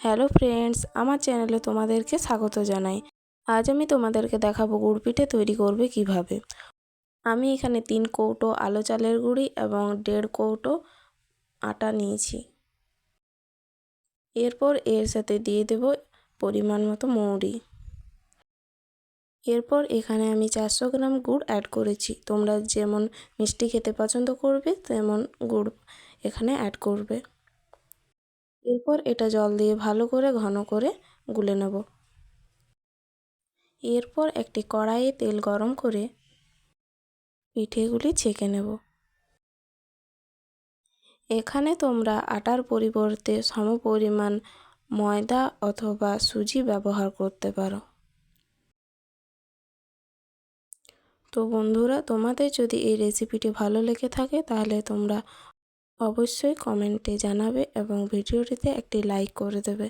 Hello friends, আমার চ্যানেলে তোমাদেরকে স্বাগত জানাই। আজ আমি তোমাদেরকে দেখাবো গুড় পিঠে তৈরি করবে কীভাবে। আমি এখানে তিন কৌটো আলো চালের গুঁড়ি এবং দেড় কৌটো আটা নিয়েছি। এরপর এর সাথে দিয়ে দেব পরিমাণ মতো মৌরি। এরপর এখানে আমি চারশো গ্রাম গুড় অ্যাড করেছি। তোমরা যেমন মিষ্টি খেতে পছন্দ করবে, তেমন গুড় এখানে অ্যাড করবে। এরপর এটা জল দিয়ে ভালো করে ঘন করে গুলে নেব। এরপর একটি কড়াইয়ে তেল গরম করে পিঠেগুলি ছেঁকে নেব। এখানে তোমরা আটার পরিবর্তে সমপরিমাণ ময়দা অথবা সুজি ব্যবহার করতে পারো। তো বন্ধুরা, তোমাদের যদি এই রেসিপিটি ভালো লেগে থাকে, তাহলে তোমরা অবশ্যই কমেন্টে জানাবে এবং ভিডিওটিতে একটি লাইক করে দেবে।